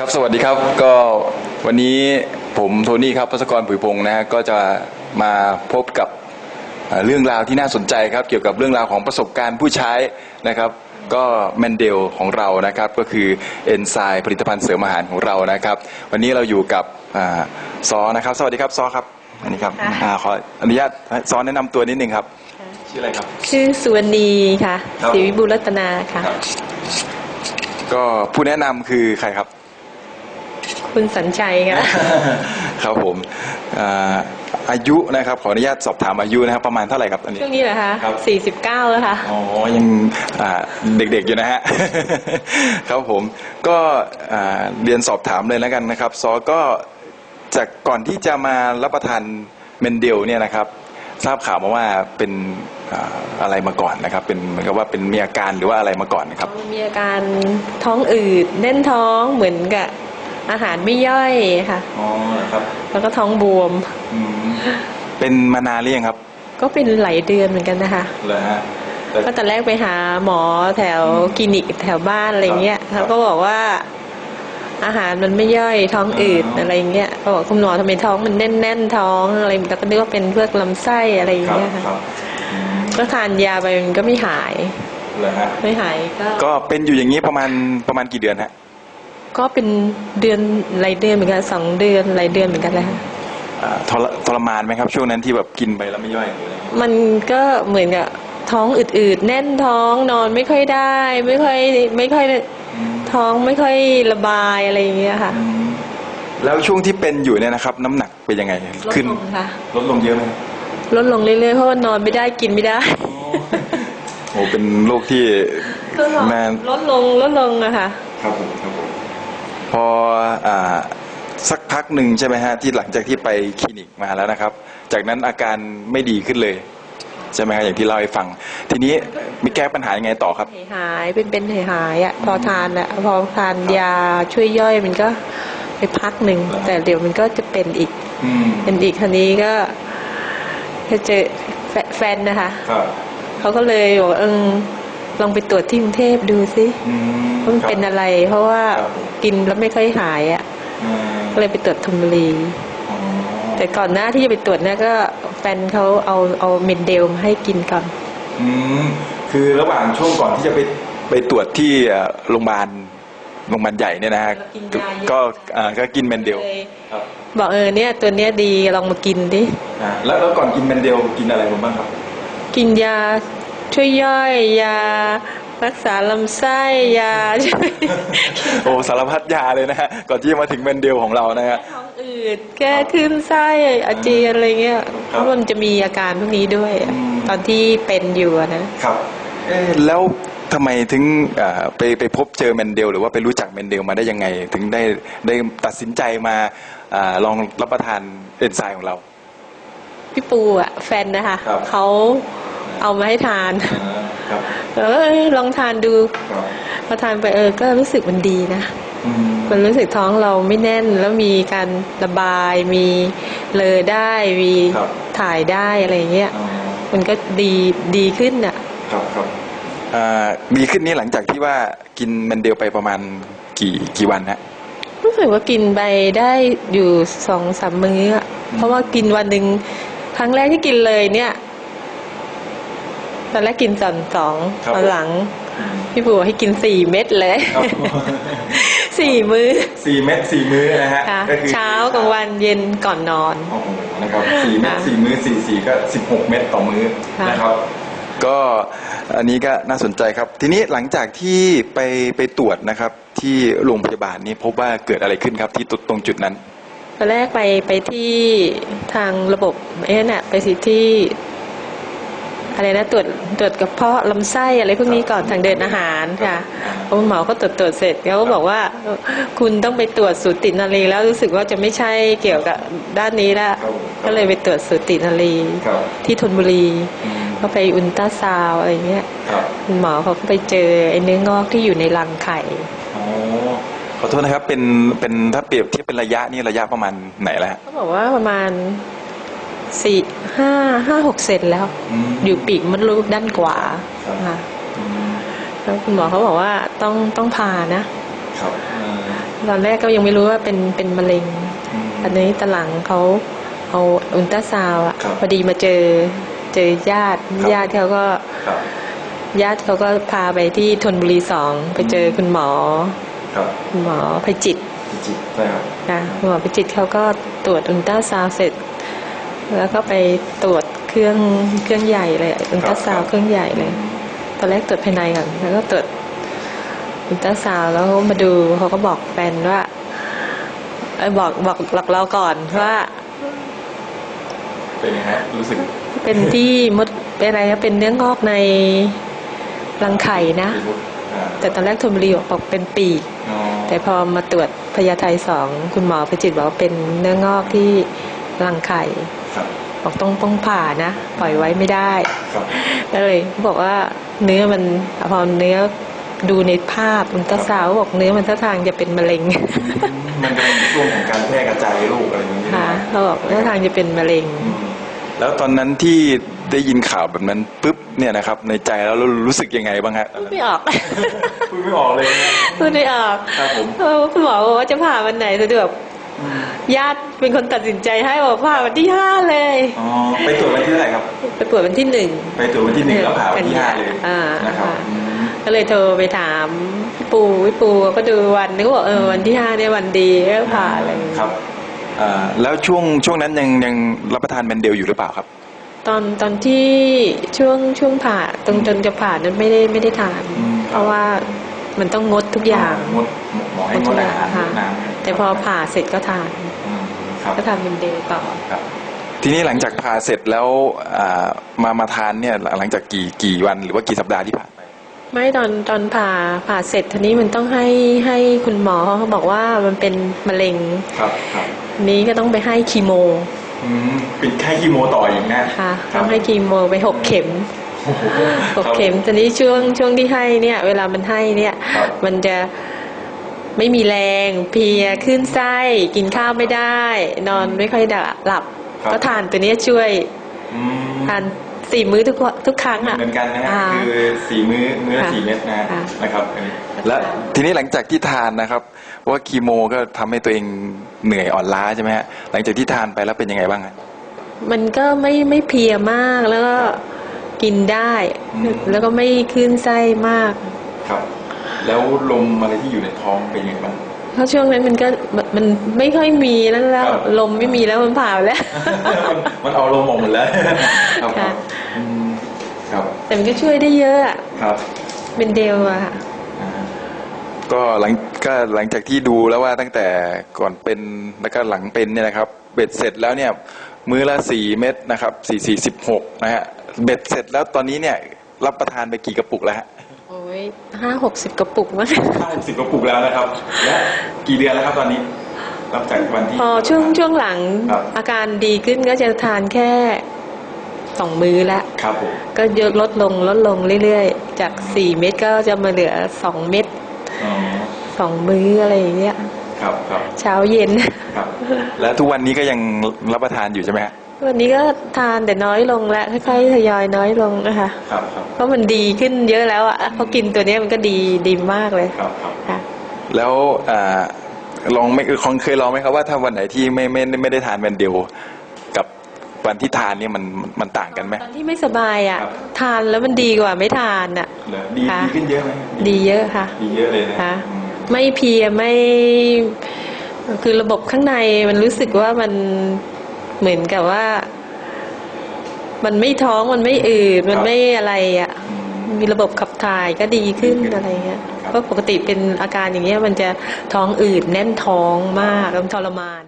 ครับสวัสดีครับก็วันนี้ผมโทนี่ครับพัศกรผุยพงศ์นะฮะก็จะมาพบกับเอ่อเรื่องราวที่น่าสนใจครับ เกี่ยวกับเรื่องราวของประสบการณ์ผู้ใช้นะครับก็แมนเดลของเรานะครับก็คือเอนไซม์ผลิตภัณฑ์เสริมอาหารของเรานะครับ วันนี้เราอยู่กับอ่าซอนะครับ สวัสดีครับซอครับอันนี้ครับค่ะอ่าขออนุญาตให้ซอแนะนำตัวนิดนึงครับชื่ออะไรครับ ชื่อสุวรรณีค่ะครับ ศรีวิบูลย์รัตนาค่ะ ก็ผู้แนะนำคือใครครับ คุณสัญชัยค่ะครับผมอ่าอายุนะครับขออนุญาตสอบถามอายุนะครับประมาณเท่าไหร่ครับอันนี้ช่วงนี้เหรอคะครับสี่สิบเก้าแล้วค่ะอ๋อยังอ่าเด็กๆอยู่นะฮะครับผมก็อ่าเรียนสอบถามเลยแล้วกันนะครับซอก็จากก่อนที่จะมารับประทานเมนเดลเนี่ยนะครับ ทราบข่าวมาว่าเป็นอ่าอะไรมาก่อนนะครับ เป็นเหมือนกับว่าเป็นมีอาการหรือว่าอะไรมาก่อนนะครับ มีอาการท้องอืดแน่นท้องเหมือนกับ อาหารไม่ย่อยค่ะ อ๋อครับ แล้วก็ท้องบวม เป็นมานานหรือยังครับ ก็เป็นหลายเดือนเหมือนกันนะคะเลยฮะก็ตอนแรกไปหาหมอแถวคลินิกแถวบ้านอะไรเงี้ยครับเขาก็บอกว่า อาหารมันไม่ย่อยท้องอืดอ๋อออะไรเงี้ยเขาบอกคุณหมอทำไมท้องมันแน่นแน่นๆท้องอะไรแต่ก็นึกว่าเป็นเพื่อลำไส้อะไรอย่างเงี้ยค่ะก็ทานยาไปมันก็ไม่หายเลยฮะไม่หายก็ ก็เป็นอยู่อย่างนี้ประมาณประมาณกี่เดือนฮะ ก็เป็นเดือนหลายเดือนเหมือนกันสองเดือนหลายเดือนเหมือนกันเลยค่ะอ่าทรทรมานไหมครับ ช่วงนั้นที่แบบกินไปแล้วไม่ย่อยหรืออะไรมันก็เหมือนกับท้องอืดๆแน่นท้องนอนไม่ค่อยได้ ไม่ค่อยไม่ค่อยท้องไม่ค่อยระบายอะไรอย่างเงี้ยค่ะ แล้วช่วงที่เป็นอยู่เนี่ยนะครับ น้ำหนักเป็นยังไงลดขึ้นลงค่ะ ลดลงเยอะไหมลดลงเรื่อยๆเพราะว่านอนไม่ได้กินไม่ได้โอ้เป็นโรคที่ก็ลดน่าลดลงลดลงอะค่ะ ครับผมครับผม พออ่าสักพักหนึ่งใช่ไหมฮะที่หลังจากที่ไปคลินิกมาแล้วนะครับ จากนั้นอาการไม่ดีขึ้นเลยใช่ไหมครับอย่างที่เล่าให้ฟัง ทีนี้มีแก้ปัญหายังไงต่อครับ หายเป็นเป็นหายหายๆอะพอทานอะพอทานยาช่วยย่อยมันก็ไปพักหนึ่งครับแต่เดี๋ยวมันก็จะเป็นอีกอืมเป็นอีกคันนี้ก็จะเจอแฟแฟนนะคะครับเขาก็เลยบอกว่าเออ ลองไปตรวจที่กรุงเทพดูสิอืมว่ามันเป็นอะไร เพราะว่าครับกินแล้วไม่ค่อยหายอะ่ะอืมก็เลยไปตรวจธนบุรีอ๋อแต่ก่อนหน้าที่จะไปตรวจเนี่ยก็แฟนเขาเอาเอาเมนเดลมาให้กินก่อนอืมคือระหว่างช่วงก่อนที่จะไปไปตรวจที่เอ่อโรงพยาบาลโรงพยาบาลใหญ่เนี่ยนะฮะแล้วกินยาเยอะก็อ่าก็กินเมนเดลเลยครับบอกเออเนี่ยตัวเนี้ยดีลองมากินดิอ่าแล้วแล้วก่อนกินเมนเดลกินอะไรมาบ้างครับ กินยา ช่วยย่อยยา รักษาลำไส้ยาช่วยโอ้สารพัดยาเลยนะฮะก่อนที่จะมาถึงเมนเดลของเรานะฮะ ท้องอืดแก้คลื่นไส้อาเจียนอะไรเงี้ยเพราะมันจะมีอาการพวกนี้ด้วยอืม ตอนที่เป็นอยู่อะนะ ครับเอ๊ะแล้วทำไมถึงอ่าไปไปพบเจอเมนเดล หรือว่าไปรู้จักเมนเดลมาได้ยังไง ถึงได้ได้ตัดสินใจมาอาลองรับประทานเอนไซม์ของเรา พี่ปูอะแฟนนะคะครับเขา เอามาให้ทานครับเออลองทานดูครับพอทานไปเออ ก็รู้สึกมันดีนะอืมมันรู้สึกท้องเราไม่แน่นแล้วมีการระบาย มีเลอได้มีครับถ่ายได้อะไรเงี้ยอ๋อมันก็ดีดีขึ้นอะครับครับอ่าดีขึ้นนี่หลังจากที่ว่ากินเมนเดลไปประมาณกี่กี่วันฮะรู้สึกว่ากินไปได้อยู่สองสามมื้ออะเพราะว่ากินวันหนึ่งครั้งแรกที่กินเลยเนี่ย ตอนแรกกินสองสองครับตอนหลัง พี่ปู่บอกให้กินสี่เม็ดเลยครับสี่มื้อสี่เม็ดสี่มื้อนะฮะค่ะก็คือเช้ากลางวันเย็นก่อนนอนโอ้โหนะครับสี่เม็ดค่ะสี่มื้อสี่สี่ก็สิบหกเม็ดต่อมื้อค่ะนะครับก็อันนี้ก็น่าสนใจครับ ทีนี้หลังจากที่ไปไปตรวจนะครับ ที่โรงพยาบาลนี้พบว่าเกิดอะไรขึ้นครับที่ตตรงจุดนั้นตอนแรกไปไปที่ทางระบบเอ๊ะน่ะไปสิที่ อะไรนะตรวจตรวจกระเพาะลำไส้อะไรพวกนี้ก่อนทางเดินอาหารค่ะเพราะคุณหมอก็ตรวจตรวจเสร็จเขาก็บอกว่าเอ่อคุณต้องไปตรวจสูตินารีแล้วรู้สึกว่าจะไม่ใช่เกี่ยวกับด้านนี้ละครับก็เลยไปตรวจสูตินารีครับที่ธนบุรีอืมก็ไปอุลตราซาวด์อะไรเงี้ยครับคุณหมอเขาก็ไปเจอไอ้เนื้องอกที่อยู่ในรังไข่อ๋อขอโทษนะครับเป็นเป็นถ้าเปรียบเทียบเป็นระยะนี่ระยะประมาณไหนแล้วฮะเขาบอกว่าประมาณ สี่ห้าห้าหกเซนแล้ว อืม อยู่ปีกมดลูกด้านขวาครับ ค่ะอืมแล้วคุณหมอเขาบอกว่าต้องต้องผ่านะครับเอ่อตอนแรกก็ยังไม่รู้ว่าเป็นเป็นมะเร็ง อืม อันนี้ตอนหลังเขาเอาอุลตราซาวด์อะครับพอดีมาเจอเจอญาติครับ ญาติเขาก็ครับ ญาติเขาก็พาไปที่ธนบุรีสองไปเจอคุณหมอ ครับคุณหมอไพจิตรจิตใช่ครับค่ะคุณหมอไพจิตรเขาก็ตรวจอุลตราซาวด์เสร็จ แล้วก็ไปตรวจเครื่องเครื่องใหญ่เลยอุลตราซาวด์เครื่องใหญ่เลย ตอนแรกตรวจภายในก่อนแล้วก็ตรวจอุลตราซาวด์แล้วมาดูเขาก็บอกแฟนว่าเอ้ยบอกบอกหลักเราก่อนว่า เป็นยังไงฮะรู้สึก เป็นที่มดเป็นอะไรนะเป็นเนื้องอกในรังไข่นะอ่าแต่ตอนแรกทนบุรีบอกเป็นปีกอ๋อแต่พอมาตรวจพยาไทสองคุณหมอประจิตรบอกว่าเป็นเนื้องอกที่รังไข่ครั บบอกต้องต้องผ่านะปล่อยไว้ไม่ได้ครับก็เลยบอกว่าเนื้อมันพอเนื้อดูในภาพมันตราซาวด์บอกเนื้อมันท่าทางจะเป็นมะเร็ง มันเป็นช่วงของการแพร่กระจายโรคอะไรอย่างเงี้ยค่ะเขาบอกท่าทางจะเป็นมะเร็งอืมแล้วตอนนั้นที่ได้ยินข่าวแบบนั้นปุ๊บเนี่ยนะครับ ในใจแล้วเรารู้สึกยังไงบ้างฮะพูดไม่ออกพูดไม่ออกเลยนะพูดไม่ออกครับผมเออคุณหมอบอกว่าจะผ่าวันไหนสะดวก ญาติเป็นคนตัดสินใจให้บอกผ่าวันที่ห้าเลยอ๋อไปตรวจวันที่เท่าไหร่ครับ ไปตรวจวันที่หนึ่งไปตรวจวันที่หนึ่งแล้วผ่าวันที่ห้าเลยอ่านะครับค่ะอืมก็เลยโทรไปถามพี่ปูพี่ปูก็ดูวันนึกบอกเออวันที่ห้าเนี่ยวันดีก็ผ่าเลยครับอ่าแล้วช่วงช่วงนั้นยังยังรับประทานแมนเดลอยู่หรือเปล่าครับ ตอนตอนที่ช่วงช่วงผ่าตรงจนจะผ่านั้นไม่ได้ไม่ได้ทานอืมเพราะว่ามันต้องงดทุกอย่างงดหมอให้งดอาหารค่ะงดน้ำ แต่พอผ่าเสร็จก็ทานอืมครับก็ทานเป็นเดย์ต่อครับทีนี้หลังจากผ่าเสร็จแล้วอ่ามามาทานเนี่ยหลังจากกี่กี่วันหรือว่ากี่สัปดาห์ที่ผ่านไปไม่ตอนตอนผ่าผ่าเสร็จทีนี้มันต้องให้ให้คุณหมอเขาบอกว่ามันเป็นมะเร็งครับครับ นี้ก็ต้องไปให้คีโมอืมเป็นแค่คีโมต่ออีกนะค่ะครัต้บองให้คีโมไปหกเข็มโอ้โหหกเข็มทีนี้ช่วงช่วงที่ให้เนี่ย เวลามันให้เนี่ยครับมันจะ ไม่มีแรงเพลียขึ้นไส้กินข้าวไม่ได้ นอนไม่ค่อยหลับ ก็ทานตัวเนี้ยช่วยอืมทานสี่มื้อทุกวันทุกครั้งอะ เหมือนกันนะฮะอ่าคือสี่มื้อมื้อละค่ะสี่เม็ดนะฮะค่ะ นะครับอันนี้ และทีนี้หลังจากที่ทานนะครับ ว่าคีโมก็ทำให้ตัวเองเหนื่อยอ่อนล้าใช่ไหมฮะหลังจากที่ทานไปแล้วเป็นยังไงบ้างฮะ มันก็ไม่ไม่เพลียมากแล้วก็กินได้ อืม แล้วก็ไม่ขึ้นไส้มาก ครับ แล้วลมอะไรที่อยู่ในท้องเป็นยังไงบ้างเพราะช่วงนั้นมันก็มันมันไม่ค่อยมีแล้วแล้วครับลมไม่มีแล้วมันผ่าไปแล้วมันมันเอาลมออกหมดแล้วครับค่ะอืมครับแต่มันก็ช่วยได้เยอะอะครับ เป็นเดลอะค่ะอ่าก็หลังก็หลังจากที่ดูแล้วว่าตั้งแต่ก่อนเป็นแล้วก็หลังเป็นเนี่ยนะครับ เบ็ดเสร็จแล้วเนี่ย มื้อละสี่เม็ดนะครับสี่สี่สิบหกนะฮะเบ็ดเสร็จแล้วตอนนี้เนี่ยรับประทานไปกี่กระปุกแล้วฮะ โอ้ยห้าหกสิบกระปุกมั้งห้าหกสิบกระปุกแล้วนะครับ และกี่เดือนแล้วครับตอนนี้รับจากวันที่พอช่วงช่วงหลังครับอาการดีขึ้นก็จะทานแค่สองมื้อละครับผมก็เยอะลดลงลดลงเรื่อยๆ จากสี่เม็ดก็จะมาเหลือสองเม็ดอ๋อสองมื้ออะไรอย่างเงี้ยครับครับเช้าเย็นครับ และทุกวันนี้ก็ยังรับประทานอยู่ใช่ไหมฮะ วันนี้ก็ทานแต่น้อยลงแล้วค่อยๆทยอยน้อยลงนะคะครับครับเพราะมันดีขึ้นเยอะแล้วอะพอกินตัวเนี้ยมันก็ดีดีมากเลยครับครับค่ะแล้วอ่าลองไม่คงเคยลองไหมครับว่าถ้าวันไหนที่ไม่ไม่ไม่ได้ทานแมนเดลกับวันที่ทานเนี่ยมันมันต่างกันไหมตอนที่ไม่สบายอะครับทานแล้วมันดีกว่าไม่ทานอะเหรอดีค่ะดีขึ้นเยอะไหมดีเยอะค่ะ ดีเยอะเลยนะค่ะอืมไม่เพลียไม่ คือระบบข้างในมันรู้สึกว่ามัน เหมือนกับว่า มันไม่ท้องมันไม่อืดมันไม่อะไรอะอืมมีระบบขับถ่ายก็ดีขึ้นอะไรเงี้ยครับเพราะปกติเป็นอาการอย่างเงี้ย มันจะท้องอืดแน่นท้องมากมันทรมาน